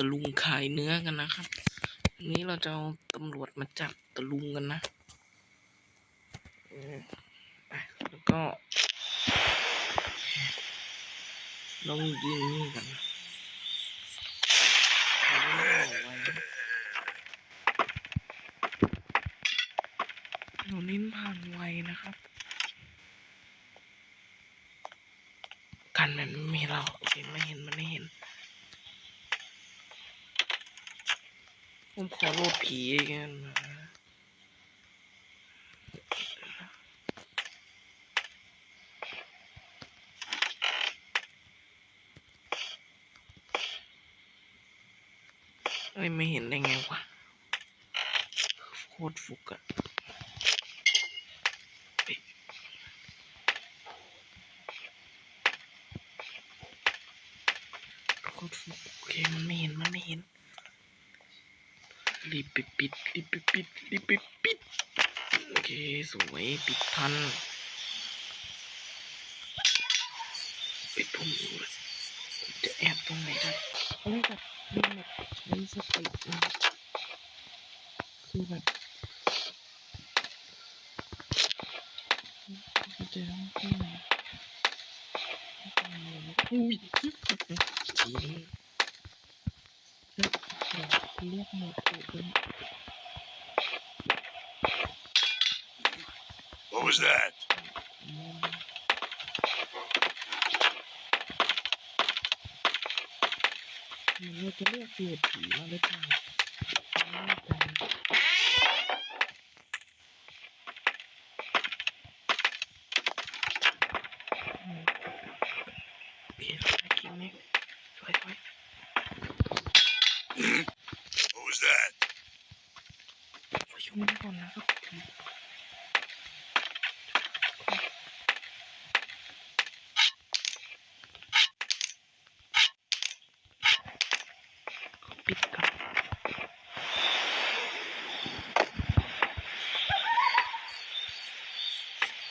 ตะลุงขายเนื้อกันนะครับวันนี้เราจะเอาตำรวจมาจับตะลุงกันนะแล้วก็เรายิงนี่กันนะเราไม่ได้เน้นผ่านไวนะครับ กันมันไม่มีเราโอเคไม่เห็นมันไม่เห็น ผมขอโลดผีกันนะเอ้ยไม่เห็นได้ไงวะโคตรฟุกอะโคตรฟุกโอเคมันไม่เห็นมันไม่เห็น รีบไปปิดรีบไปปิดรีบไปปิดโอเคสวยปิดทันปิดผมดูเลยจะแอบตรงไหนได้อะไรแบบไมีแบบใช้สติคือแบบจะเจอข้างในอุ้ยทีนี้เรียกหมดเลย เป็น What was that? มันเราจ was that? ช่วยช่วยมันก่อนนะครับปิดก่อน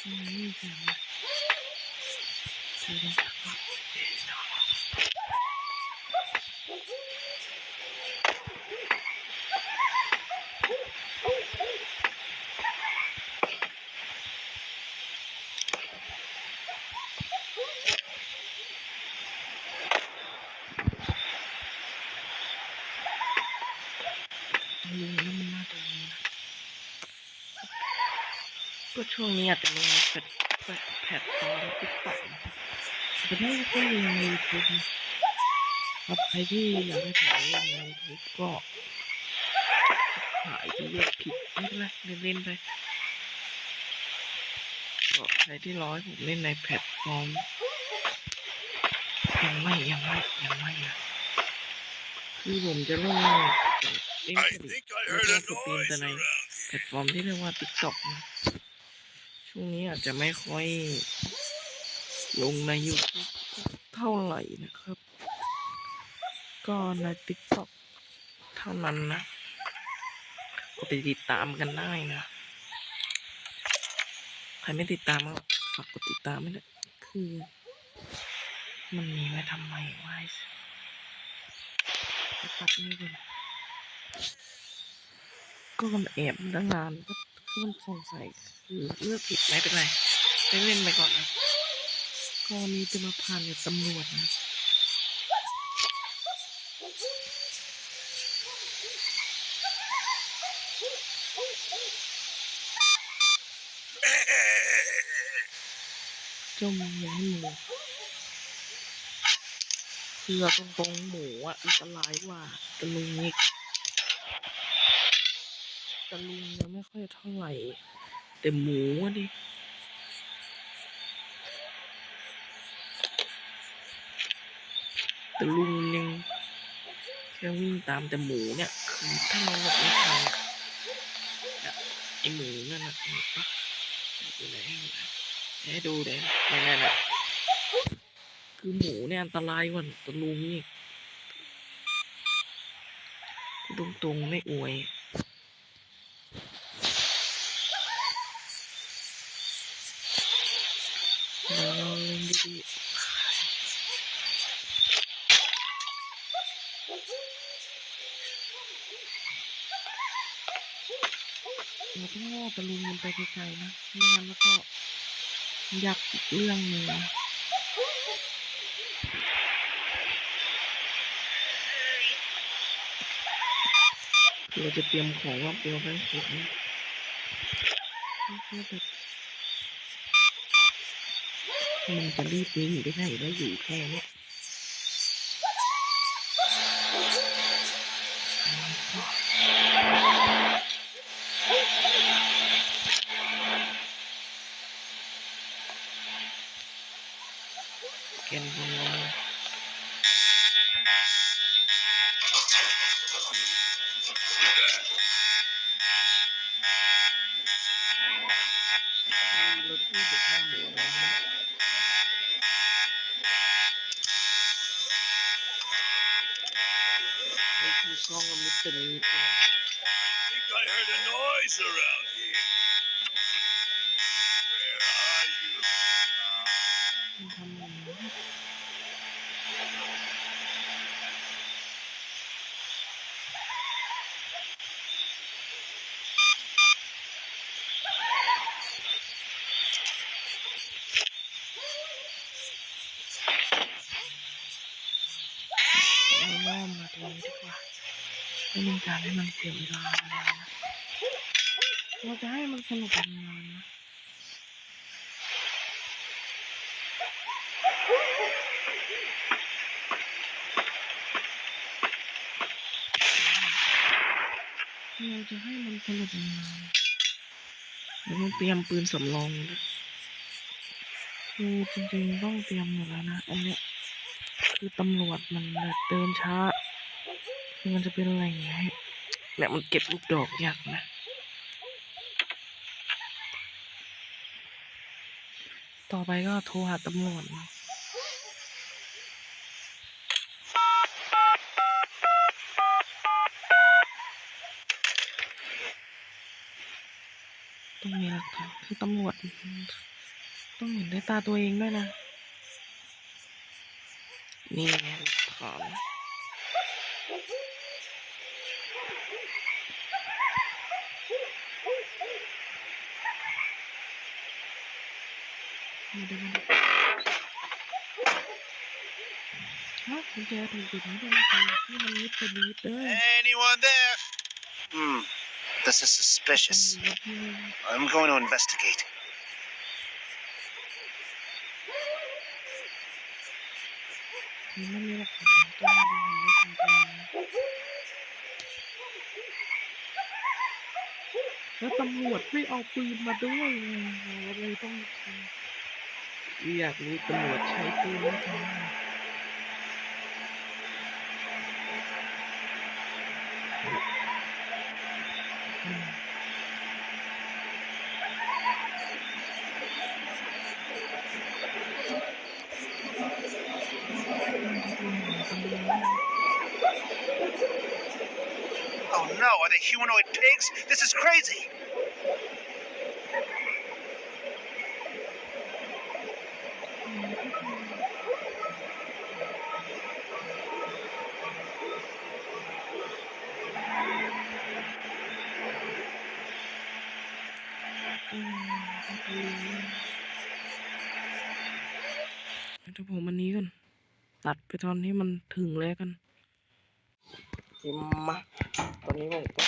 อืมนี่สิช่วยกันจับก่อนลุงแล้วมันน่าจะมีนะก็ ช่วงนี้อาจจะมีแพลตแพลตฟอร์มติ๊กต็อกนะครับแต่ไม่ค่อยมีในยูทูบครับใครที่อยากให้ถ่ายลงในยูทูบก็ถ่ายที่เรียกผิดไม่เป็นไรเล่นๆไปก็ใครที่ร้อยผมเล่นในแพลตฟอร์มยังไม่ยังไม่ยังไม่นะคือผมจะเล่นเล่น I ผลิต think I แล้ว heard ก็ a สตรีมแต่ในแพลตฟอร์มที่เรียกว่า TikTok นะ ช่วงนี้อาจจะไม่ค่อย ลงใน YouTube เท่าไหร่นะครับ ก็ใน TikTok เท่านั้นนะ ก็ไปติดตามกันได้นะ ใครไม่ติดตามก็ฝากกดติดตามไม่ได้คือ มันมีไว้ทำไมไว้ไปตัดนี่ก่อนก็มันแอบตั้งนานก็ คือมันสงสัยคือเลือกผิดไม่เป็นไรเล่นเล่นๆไปก่อนนะก็วันนี้จะมาผ่านกับตำรวจนะเจ้าหมูหมูเผือกตรงๆหมูอะอันตรายกว่าตะลุงอีกตะ ลุงยังไม่ค่อยเท่าไหร่ แต่หมูอะดิตะลุงยังแค่วิ่งตามแต่หมูเนี่ยคือถ้าเราหลบไม่ทันไอหมูนั่นนะเห็นปะดูไหนให้ดูนะให้ดูเด่นั่นน่ะคือหมูเนี่ยอันตรายกว่าตะลุงนี่ตรงๆไม่อวย ชีพเราต้องโง่ตะลุมมันไปไกลๆนะไม่งั้นแล้วก็ยักเรื่องหนึ่งเราจะเตรียมของว่าเปลวไฟสุดนะไม่ใช่แบบ มันจะรีบหนีไปไหนได้อยู่แค่นี้ยเกณฑ์คน I think I heard a noise around ล่อมมาตรงนี้ดีกว่าไม่ต้องการให้มันเสียเวลานานะเราจะให้มันสนุกนานนะเราจะให้มันสนุกนานๆเราต้องเตรียมปืนสำรองนะคือจริงๆต้องเตรียมอยู่แล้วนะอันเนี้ยคือตำรวจมันแบบเดินช้า คือมันจะเป็นอะไรอย่างเงี้ยเนี่ยมันเก็บลูกดอกยากนะต่อไปก็โทรหาตำรวจต้องมีหลักฐานคือตำรวจ ต้องเห็นด้วยตาตัวเองด้วยนะ นี่ไงหลักฐานมาดูมาดูฮะกุญแจถูกปิดไม่ได้นะคะนี่มันมิดไปดีเด้อ Anyone there? Hmm. This is suspicious. ตำรวจนี่ I'm going to investigate. มันไม่มีหลักฐานต้ องดูเห็นด้วยตาตัวเองแล้วตำรวจไม่เอาปืนมาด้วยไงเราเลยต้องทำอยากรู้ตำรวจใช้ปืนไหมคะอืมตำรวจ Oh no, are they humanoid pigs? This is crazy! เดี๋ยวผมอันนี้ก่อนตัดไปตอนที่มันถึงแล้วกันจิมมาตอนนี้ผมก็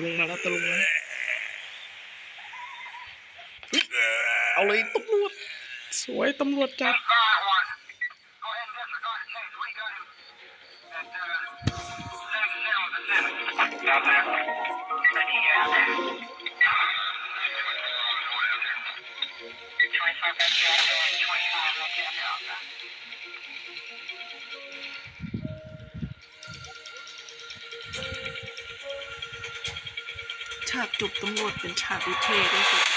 ลุงมาแล้วตะลุงนะ เอาเลยตำรวจ สวยตำรวจจับฉากจบตำรวจเป็นฉากที่เท่ที่สุด